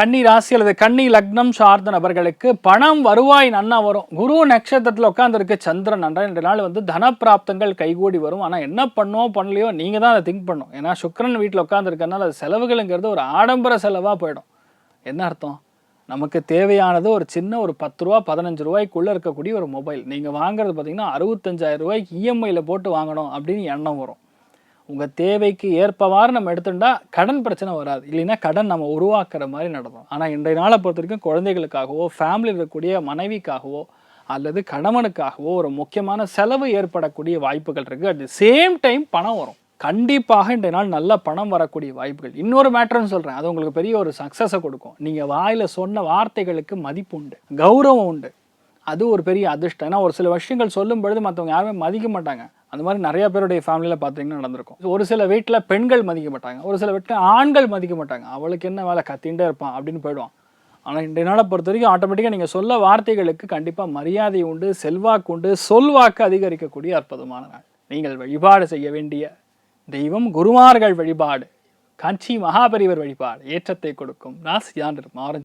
கன்னி ராசி அல்லது கன்னி லக்னம் சார்ந்த நபர்களுக்கு பணம் வருவாய் நன்னா வரும். குரு நட்சத்திரத்தில் உட்காந்துருக்கு சந்திரன். நன்றா ரெண்டு நாள் வந்து தனப்பிராப்தங்கள் கைகூடி வரும். ஆனால் என்ன பண்ணோம் பண்ணலையோ நீங்கள் தான் அதை திங்க் பண்ணும் ஏன்னா சுக்கரன் வீட்டில் உட்காந்துருக்கனால அது செலவுகளுங்கிறது ஒரு ஆடம்பர செலவாக போயிடும். என்ன அர்த்தம்? நமக்கு தேவையானது ஒரு சின்ன ஒரு பத்து ரூபா பதினஞ்சு ரூபாய்க்குள்ளே இருக்கக்கூடிய ஒரு மொபைல். நீங்கள் வாங்குறது பார்த்தீங்கன்னா அறுபத்தஞ்சாயிரம் ரூபாய்க்கு இஎம்ஐயில் போட்டு வாங்கணும் அப்படின்னு எண்ணம் வரும். உங்கள் தேவைக்கு ஏற்பவாறு நம்ம எடுத்துட்டா கடன் பிரச்சனை வராது. இல்லைன்னா கடன் நம்ம உருவாக்குற மாதிரி நடக்கும். ஆனால் இன்றைய நாளை பொறுத்த வரைக்கும் குழந்தைகளுக்காகவோ ஃபேமிலியில் இருக்கக்கூடிய மனைவிக்காகவோ அல்லது கணவனுக்காகவோ ஒரு முக்கியமான செலவு ஏற்படக்கூடிய வாய்ப்புகள் இருக்குது அட் தி சேம் டைம் பணம் வரும். கண்டிப்பாக இன்றைய நாள் நல்ல பணம் வரக்கூடிய வாய்ப்புகள். இன்னொரு மேட்டர்னு சொல்கிறேன் அது உங்களுக்கு பெரிய ஒரு சக்ஸஸை கொடுக்கும். நீங்கள் வாயில் சொன்ன வார்த்தைகளுக்கு மதிப்பு உண்டு. கௌரவம் உண்டு. அது ஒரு பெரிய அதிர்ஷ்டம். ஏன்னா ஒரு சில விஷயங்கள் சொல்லும் பொழுது மற்றவங்க யாருமே மதிக்க மாட்டாங்க. அந்த மாதிரி நிறைய பேருடைய ஃபேமிலியில் பார்த்தீங்கன்னா நடந்திருக்கும். ஒரு சில வீட்டில் பெண்கள் மதிக்க மாட்டாங்க ஒரு சில வீட்டில் ஆண்கள் மதிக்க மாட்டாங்க அவளுக்கு என்ன வேலை? கத்தின்ண்டே இருப்பான் அப்படின்னு போயிடுவான். ஆனால் இன்றைய நாளை பொறுத்த வரைக்கும் ஆட்டோமேட்டிக்காக நீங்கள் சொல்ல வார்த்தைகளுக்கு கண்டிப்பாக மரியாதை உண்டு செல்வாக்கு உண்டு சொல்வாக்கு அதிகரிக்கக்கூடிய அற்புதமான நாள். நீங்கள் வழிபாடு செய்ய வேண்டிய தெய்வம் குருமார்கள் வழிபாடு. காஞ்சி மகாபரிவர் வழிபாடு. ஏற்றத்தை கொடுக்கும். ராசியான் ஆரஞ்சு